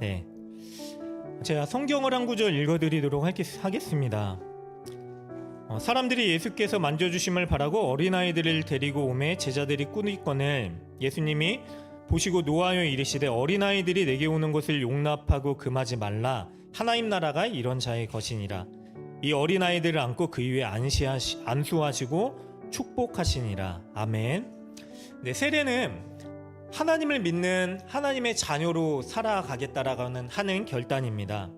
네. 제가 성경을 한 구절 읽어드리도록 하겠- 하겠습니다. 어, 사람들이 예수께서 만져주심을 바라고 어린아이들을 데리고 오매 제자들이 꾸니건을 예수님이 보시고 노하여 이르시되 어린아이들이 내게 오는 것을 용납하고 금하지 말라 하나님 나라가 이런 자의 것이니라 이 어린아이들을 안고 그 위에 안시하시, 안수하시고 축복하시니라 아멘 네, 세례는 하나님을 믿는 하나님의 자녀로 살아가겠다라는 하는 결단입니다.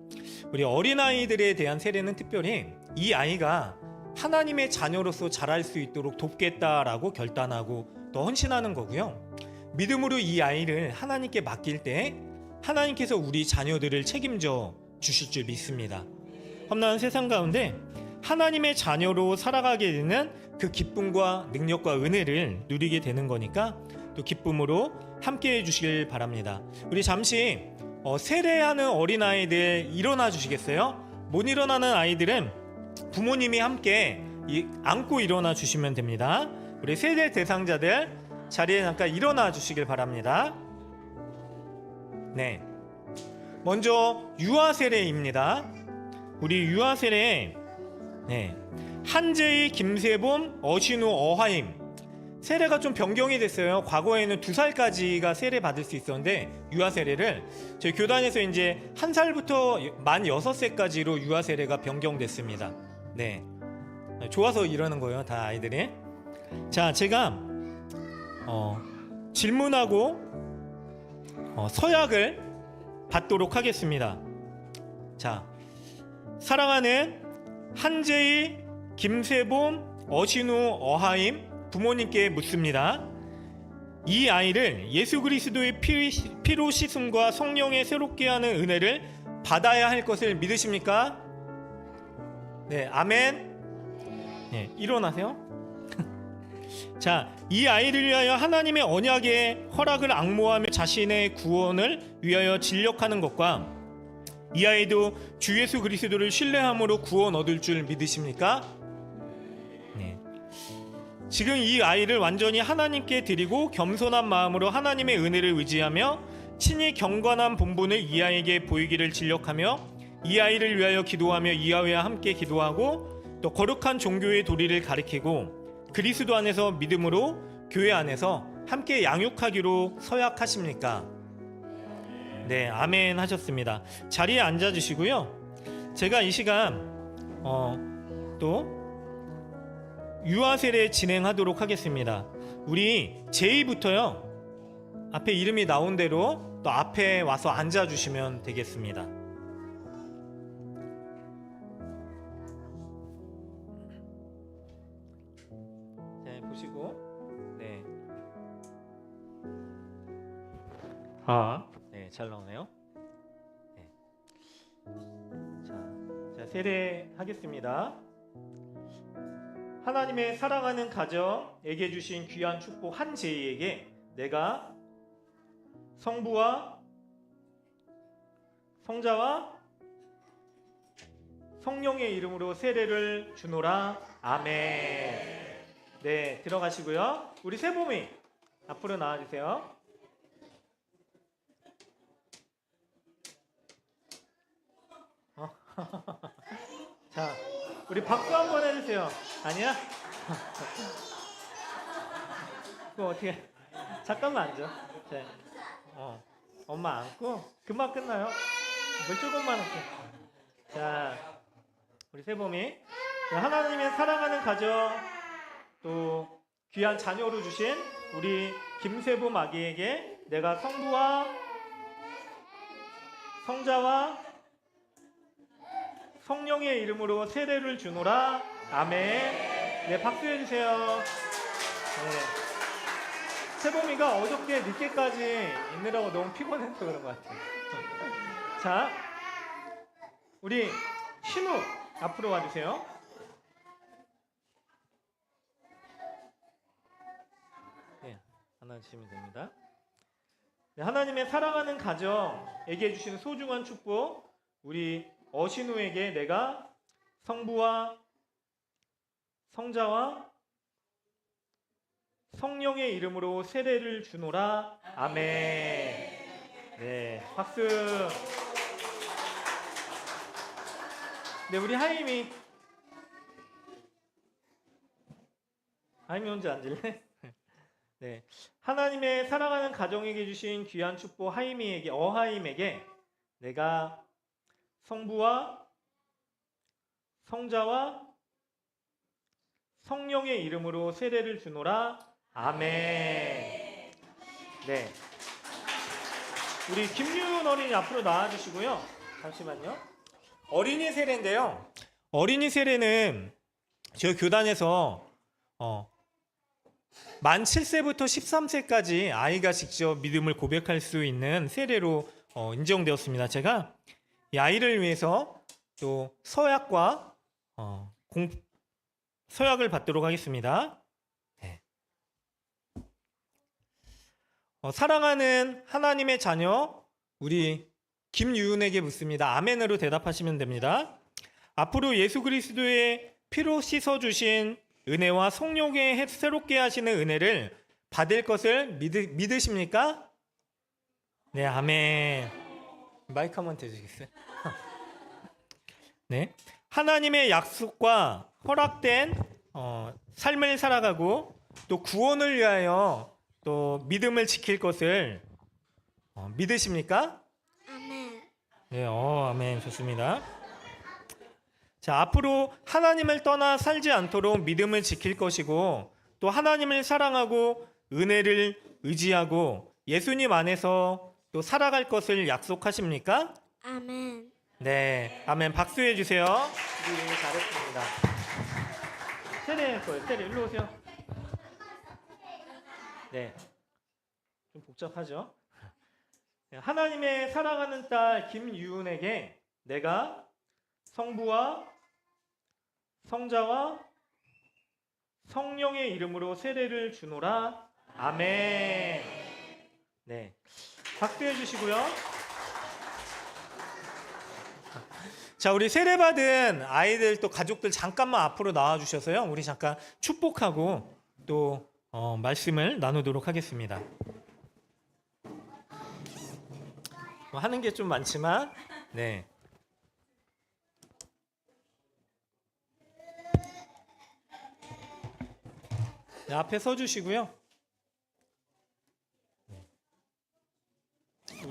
우리 어린아이들에 대한 세례는 특별히 이 아이가 하나님의 자녀로서 자랄 수 있도록 돕겠다라고 결단하고 또 헌신하는 거고요. 믿음으로 이 아이를 하나님께 맡길 때 하나님께서 우리 자녀들을 책임져 주실 줄 믿습니다. 험난한 세상 가운데 하나님의 자녀로 살아가게 되는 그 기쁨과 능력과 은혜를 누리게 되는 거니까 또 기쁨으로 함께 해주시길 바랍니다. 우리 잠시 어, 세례하는 어린아이들 일어나 주시겠어요? 못 일어나는 아이들은 부모님이 함께 이- 안고 일어나 주시면 됩니다. 우리 세례 대상자들 자리에 잠깐 일어나 주시길 바랍니다. 네. 먼저 유아 세례입니다. 우리 유아 세례 네. 한재희, 김세범, 어신우, 어하임 세례가 좀 변경이 됐어요. 과거에는 두 살까지가 세례 받을 수 있었는데 유아 세례를 저희 교단에서 이제 한 살부터 만 여섯 세까지로 유아 세례가 변경됐습니다. 네, 좋아서 이러는 거예요, 다 아이들이. 자, 제가 어, 질문하고 어, 서약을 받도록 하겠습니다. 자, 사랑하는 한재희, 김세범, 어신우, 어하임 부모님께 묻습니다. 이 아이를 예수 그리스도의 피, 피로 씻음과 성령의 새롭게 하는 은혜를 받아야 할 것을 믿으십니까? 네, 아멘. 네, 일어나세요. 자, 이 아이를 위하여 하나님의 언약의 허락을 앙모하며 자신의 구원을 위하여 진력하는 것과 이 아이도 주 예수 그리스도를 신뢰함으로 구원 얻을 줄 믿으십니까? 네. 지금 이 아이를 완전히 하나님께 드리고 겸손한 마음으로 하나님의 은혜를 의지하며 친히 경건한 본분을 이 아이에게 보이기를 진력하며 이 아이를 위하여 기도하며 이 아이와 함께 기도하고 또 거룩한 종교의 도리를 가리키고 그리스도 안에서 믿음으로 교회 안에서 함께 양육하기로 서약하십니까? 네, 아멘 하셨습니다. 자리에 앉아 주시고요. 제가 이 시간 어, 또 유아 세례 진행하도록 하겠습니다. 우리 제이부터요. 앞에 이름이 나온 대로 또 앞에 와서 앉아 주시면 되겠습니다. 네, 보시고 네. 아, 네, 잘 나오네요. 네. 자, 자 세례하겠습니다. 하나님의 사랑하는 가정에게 주신 귀한 축복 한 제이에게 내가 성부와 성자와 성령의 이름으로 세례를 주노라. 아멘. 네, 들어가시고요. 우리 세봄이 앞으로 나와주세요. 어? 자, 우리 박수 한 번 해주세요. 아니야? 그거 어떻게? 잠깐만 앉아. 네. 어, 엄마 안고 금방 끝나요. 물 조금만 할게. 자, 우리 세봄이 네, 하나님의 사랑하는 가정 또 귀한 자녀로 주신 우리 김세봄 아기에게 내가 성부와 성자와 성령의 이름으로 세례를 주노라. 아멘. 네, 박수 해 주세요. 네. 세범이가 어저께 늦게까지 있느라고 너무 피곤해서 그런 것 같아요. 자, 우리 신우 앞으로 와주세요. 네, 하나 주시면 됩니다. 네, 하나님의 사랑하는 가정 에게 주신 소중한 축복, 우리 어신우에게 내가 성부와 성자와 성령의 이름으로 세례를 주노라. 아멘. 네, 박수. 네, 우리 하임이. 하임이 혼자 앉을래? 네, 하나님의 사랑하는 가정에게 주신 귀한 축복 하임이에게 어하임에게 내가 성부와 성자와 성령의 이름으로 세례를 주노라. 아멘. 네. 우리 김유은 어린이 앞으로 나와주시고요. 잠시만요. 어린이 세례인데요. 어린이 세례는 저희 교단에서 어, 만 7세부터 13세까지 아이가 직접 믿음을 고백할 수 있는 세례로 어, 인정되었습니다. 제가 이 아이를 위해서 또 서약과 어, 공, 서약을 받도록 하겠습니다. 네. 어, 사랑하는 하나님의 자녀 우리 김유은에게 묻습니다. 아멘으로 대답하시면 됩니다. 앞으로 예수 그리스도의 피로 씻어 주신 은혜와 성령의 새롭게 하시는 은혜를 받을 것을 믿으, 믿으십니까? 네, 아멘. 마이크 한번 대주시겠어요? 네. 하나님의 약속과 허락된 어, 삶을 살아가고 또 구원을 위하여 또 믿음을 지킬 것을 어, 믿으십니까? 아멘. 네, 어, 아멘. 좋습니다. 자, 앞으로 하나님을 떠나 살지 않도록 믿음을 지킬 것이고 또 하나님을 사랑하고 은혜를 의지하고 예수님 안에서 또 살아갈 것을 약속하십니까? 아멘. 네, 아멘. 박수해 주세요. 우리 잘했습니다. 세례 거예요. 세례 일로 오세요. 네, 좀 복잡하죠. 네, 하나님의 사랑하는 딸 김유은에게 내가 성부와 성자와 성령의 이름으로 세례를 주노라. 아멘. 네, 박수해 주시고요. 자, 우리 세례받은 아이들 또 가족들 잠깐만 앞으로 나와 주셔서요. 우리 잠깐 축복하고 또 어, 말씀을 나누도록 하겠습니다. 뭐 하는 게 좀 많지만 네. 네, 앞에 서 주시고요.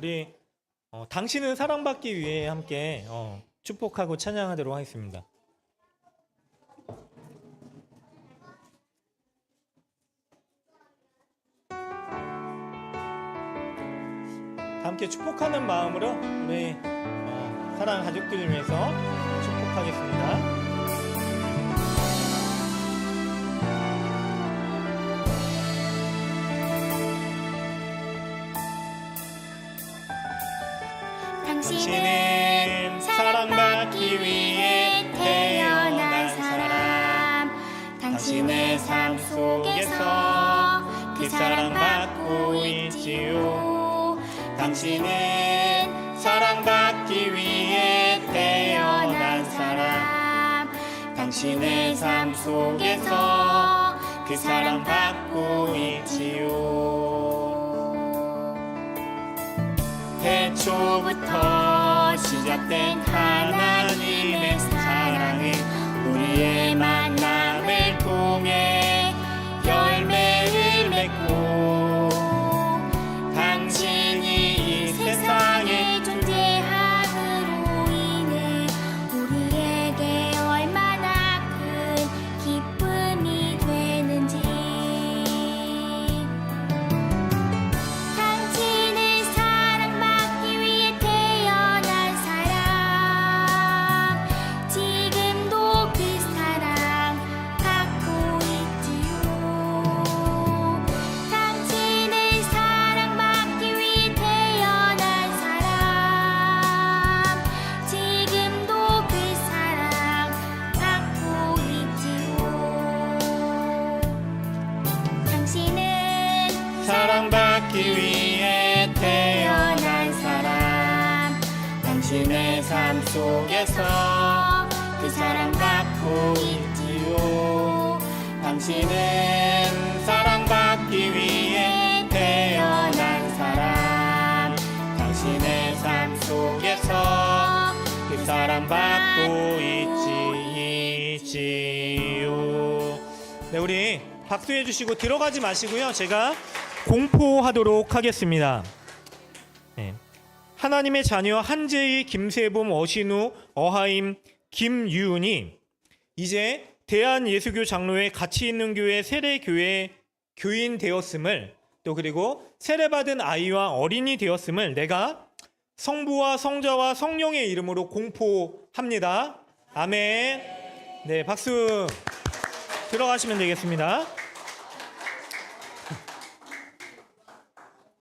우리 어, 당신은 사랑받기 위해 함께 어, 축복하고 찬양하도록 하겠습니다. 다 함께 축복하는 마음으로 우리 어, 사랑 가족들을 위해서 축복하겠습니다. 당신의 삶 속에서 그 사랑받고 있지요. 당신은 사랑받기 위해 태어난 사람. 당신의 삶 속에서 그 사랑받고 있지요. 태초부터 시작된 하나님의 사랑은 우리의 만남 을 통해 삶 속에서 그 사랑 받고 있지요. 당신은 사랑받기 위해 태어난 사람. 당신의 삶 속에서 그 사랑 받고 있지 있지요. 네 우리 박수해 주시고 들어가지 마시고요. 제가 공포하도록 하겠습니다. 네. 하나님의 자녀 한재희, 김세봄, 어신우, 어하임, 김유은이 이제 대한예수교 장로회 가치 있는 교회 세례교회 교인 되었음을 또 그리고 세례받은 아이와 어린이 되었음을 내가 성부와 성자와 성령의 이름으로 공포합니다. 아멘. 네, 박수 들어가시면 되겠습니다.